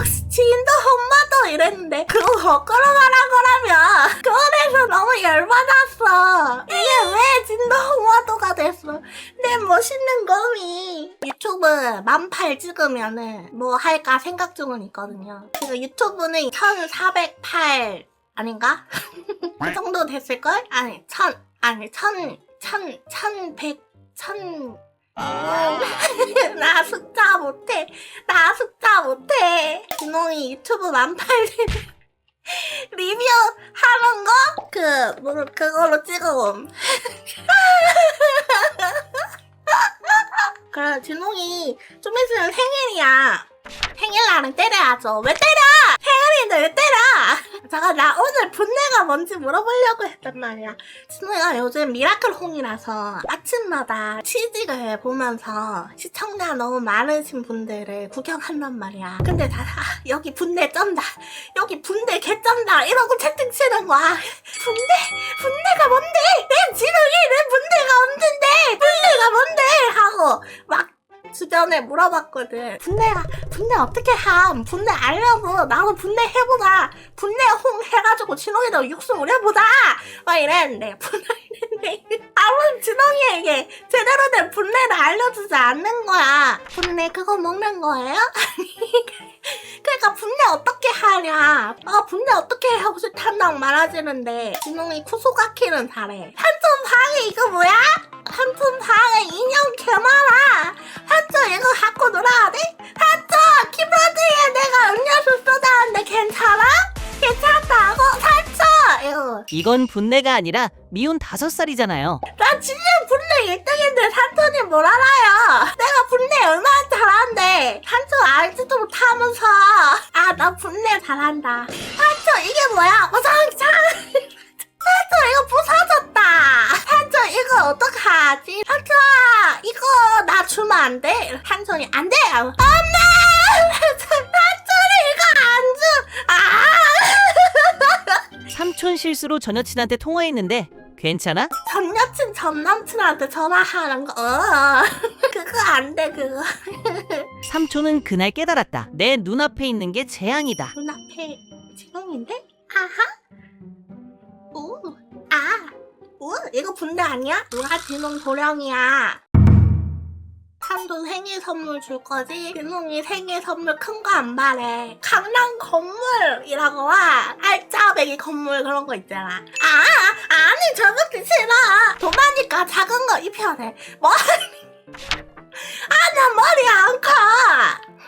역시 지인도 엄마도 이랬는데 그거 거꾸로 말한 거라며. 그래서 너무 열받았어. 이게 왜 진도 엄마도가 됐어? 내 멋있는 거미. 유튜브 만팔 찍으면은 뭐 할까 생각 중은 있거든요. 지금 유튜브는 1408 아닌가? 그 정도 됐을걸? 아니 천 아니 천 천 천백 천. 나 숫자 못해. 나 숫자 못해. 진홍이 유튜브 만팔 리뷰 하는 거? 그, 뭐, 그걸로 찍어옴. 그래, 진홍이 좀 있으면 생일이야. 생일날은 때려야죠. 왜 때려! 생일인데 왜 때려! 잠깐, 나 오늘 분내가 뭔지 물어보려고 했단 말이야. 진우가 요즘 미라클 홍이라서 아침마다 취직을 보면서 시청자 너무 많으신 분들을 구경한단 말이야. 근데 다 아, 여기 분대 쩐다. 여기 분대 개쩐다. 이러고 채팅 치는 거야. 분대? 분대가 뭔데? 내 진우이 내 분대가 없는데 분대가 뭔데? 하고 막 주변에 물어봤거든. 분내가 분내 어떻게 함? 분내 알려고 나도 분내 해보자. 분내 홍 해가지고 진홍이도 육수 우려보자. 막 이랬는데 분내인데 아무 진홍이에게 제대로 된 분내를 알려주지 않는 거야. 분내 그거 먹는 거예요? 아니 그러니까 분내 어떻게 하냐? 아 분내 어떻게 하고 싶단다고 말하지는데 진홍이 쿠소가키는 잘해. 한점 방에 이건 분내가 아니라 미운 다섯 살이잖아요. 나 진짜 분내 1등인데 산천이 뭘 알아요? 내가 분내 얼마나 잘하는데 산천 알지도 못하면서 아 나 분내 잘한다 산천 이게 뭐야 어장장 산천 이거 부서졌다 산천 이거 어떡하지 산천 이거 나 주면 안 돼? 산천이 안 돼! 엄마! 줘! 아! 삼촌 실수로 전 여친한테 통화했는데 괜찮아? 전 여친 전 남친한테 전화하는 거 어. 그거 안 돼 그거 삼촌은 그날 깨달았다. 내 눈앞에 있는 게 재앙이다. 눈앞에 지붕인데? 아하 오아 이거 분대 아니야? 누가 진홍 도령이야 한돈 생일 선물 줄 거지? 진홍이 생일 선물 큰 거 안 바래 강남 건물이라고 와 알짜배기 건물 그런 거 있잖아 아 아니 저것도 싫어 도마니까 작은 거 입혀야 돼 머리 아 나 머리 안 커.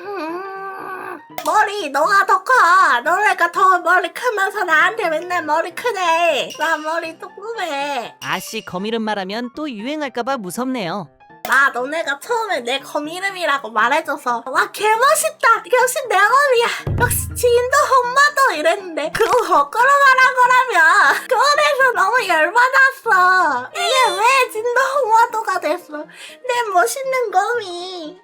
음, 머리 너가 더 커. 너네가 더 머리 크면서 나한테 맨날 머리 크네. 나 머리 조그매. 아씨 검 이름 말하면 또 유행할까봐 무섭네요. 나 너네가 처음에 내 검 이름이라고 말해줘서 와 개멋있다. 역시 내 검이야. 역시 지인도 엄마도 이랬는데 그거 거꾸로 말한 거라며. 그래서 너무 열받았어. 이게 왜 진도 엄마도가 됐어. 내 멋있는 검이.